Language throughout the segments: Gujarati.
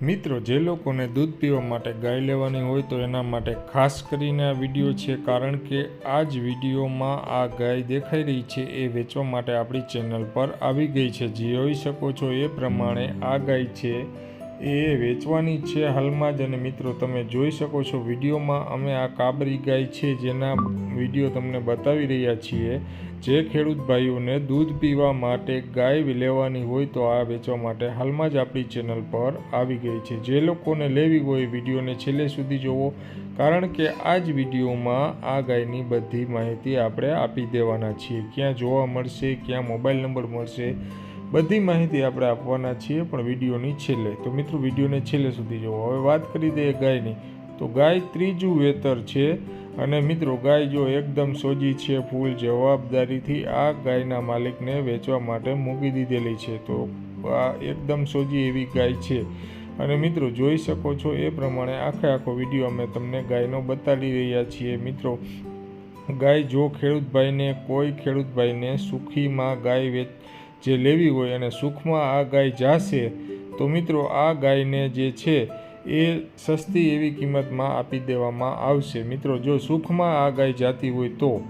મિત્રો, જે લોકોને દૂધ પીવા માટે ગાય લેવાની હોય તો એના માટે ખાસ કરીને આ વીડિયો છે, કારણ કે આ જ વિડીયોમાં આ ગાય દેખાઈ રહી છે, એ વેચવા માટે આપણી ચેનલ પર આવી ગઈ છે. જોઈ શકો છો એ પ્રમાણે આ ગાય છે એ વેચવાની છે હાલમાં જ. અને મિત્રો, તમે જોઈ શકો છો વિડીયોમાં અમે આ કાબરી ગાય છે જેના વીડિયો તમને બતાવી રહ્યા છીએ. જે ખેડૂત ભાઈઓને દૂધ પીવા માટે ગાય લેવાની હોય તો આ વેચવા માટે હાલમાં જ આપણી ચેનલ પર આવી ગઈ છે. જે લોકોને લેવી હોય વિડીયોને છેલ્લે સુધી જોવો, કારણ કે આ જ વિડીયોમાં આ ગાયની બધી માહિતી આપણે આપી દેવાના છીએ. ક્યાં જોવા મળશે, ક્યાં મોબાઈલ નંબર મળશે બધી માહિતી આપણે આપવાના છીએ, પણ વિડીયોની છેલ્લે. તો મિત્રો, વિડીયોને છેલ્લે સુધી જોવો હવે વાત કરી દઈએ ગાયની. તો ગાય ત્રીજું વેતર છે અને મિત્રો, ગાય જો એકદમ સોજી છે, ફૂલ જવાબદારીથી આ ગાયના માલિકને વેચવા માટે મૂકી દીધેલી છે. તો આ એકદમ સોજી એવી ગાય છે. અને મિત્રો, જોઈ શકો છો એ પ્રમાણે આખે આખો વીડિયો અમે તમને ગાયનો બતાડી રહ્યા છીએ. મિત્રો, ગાય જો ખેડૂતભાઈને, કોઈ ખેડૂતભાઈને સુખીમાં ગાય વેચ જે લેવી હોય અને સુખમાં આ ગાય જાશે, તો મિત્રો આ ગાયને જે છે એ સસ્તી એવી કિંમતમાં આપી દેવામાં આવશે. મિત્રો, જો સુખમાં આ ગાય જાતી હોય તો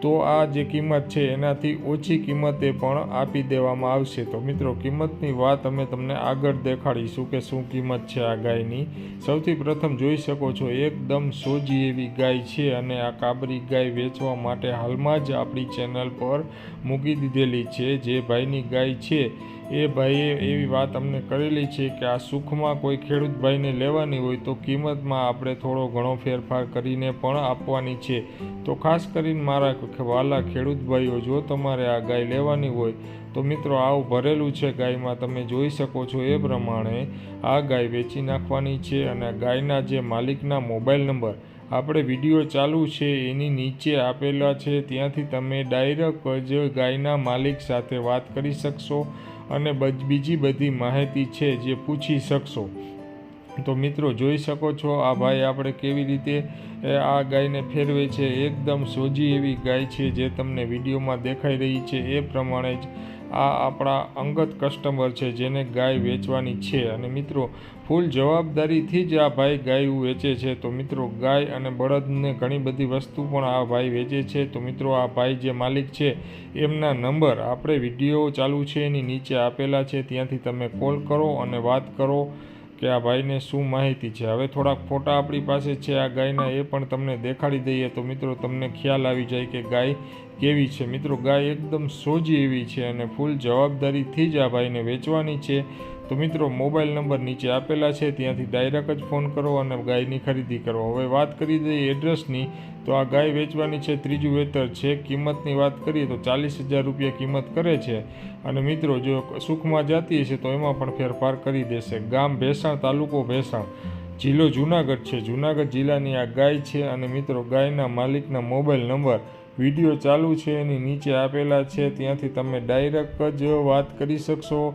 તો આ જે કિંમત છે એનાથી ઓછી કિંમતે પણ આપી દેવામાં આવશે. તો મિત્રો, કિંમતની વાત અમે તમને આગળ દેખાડીશું કે શું કિંમત છે આ ગાયની. સૌથી પ્રથમ જોઈ શકો છો, એકદમ સોજી એવી ગાય છે અને આ કાબરી ગાય વેચવા માટે હાલમાં જ આપણી ચેનલ પર મૂકી દીધેલી છે. જે ભાઈની ગાય છે એ ભાઈએ એવી વાત અમને કરેલી છે કે આ સુખમાં કોઈ ખેડૂત ભાઈને લેવાની હોય તો કિંમતમાં આપણે થોડો ઘણો ફેરફાર કરીને પણ આપવાની છે. તો ખાસ કરીને મારા વાલા ખેડૂત ભાઈઓ, જો તમારે આ ગાય લેવાની હોય, તો મિત્રો આવું ભરેલું છે ગાયમાં તમે જોઈ શકો છો એ પ્રમાણે આ ગાય વેચી નાખવાની છે અને ગાયના જે માલિકના મોબાઈલ નંબર, આપણે વીડિયો ચાલુ છે એની નીચે આપેલા છે. ત્યાંથી તમે ડાયરેક્ટ જ ગાયના માલિક સાથે વાત કરી શકશો. અને બીજી બધી માહિતી છે જે પૂછી શકશો. તો મિત્રો, જોઈ શકો છો આ ભાઈ આપણે કેવી રીતે આ ગાયને ફેરવે છે. એકદમ સોજી એવી ગાય છે જે તમને વિડીયોમાં દેખાઈ રહી છે. એ પ્રમાણે જ આ આપણા અંગત કસ્ટમર છે, જેને ગાય વેચવાની છે. અને મિત્રો, ફૂલ જવાબદારીથી જ આ ભાઈ ગાય વેચે છે. તો મિત્રો, ગાય અને બળદને ઘણી બધી વસ્તુ પણ આ ભાઈ વેચે છે. તો મિત્રો, આ ભાઈ જે માલિક છે, એમના નંબર આપણે વીડિયો ચાલુ છે એની નીચે આપેલા છે. ત્યાંથી તમે કોલ કરો અને વાત કરો. કે આ ભાઈને શું માહિતી છે? હવે થોડાક ફોટા આપણી પાસે છે, આ ગાયના એ પણ તમને દેખાડી દઈએ તો મિત્રો તમને ખ્યાલ આવી જાય કે ગાય કેવી છે. મિત્રો, ગાય એકદમ સોજી એવી છે અને ફૂલ જવાબદારીથી જ આ ભાઈને વેચવાની છે. તો મિત્રો, મોબાઈલ નંબર નીચે આપેલા છે, ત્યાંથી ડાયરેક્ટ જ ફોન કરો અને ગાયની ખરીદી કરો. હવે વાત કરી દઈએ એડ્રેસની, તો આ ગાય વેચવાની છે, ત્રીજું વેતર છે. કિંમતની વાત કરીએ તો ચાલીસ હજાર રૂપિયા કિંમત કરે છે. અને મિત્રો, જો સુખમાં જતી હશે તો એમાં પણ ફેરફાર કરી દેશે. ગામ ભેસાણ, તાલુકો ભેસાણ. જિલ્લો જુનાગઢ છે. જુનાગઢ જિલ્લાની આ ગાય છે અને મિત્રો, ગાયના માલિકના મોબાઈલ નંબર, વીડિયો ચાલુ છે, એની નીચે આપેલા છે. ત્યાંથી તમે ડાયરેક્ટ જ વાત કરી શકશો.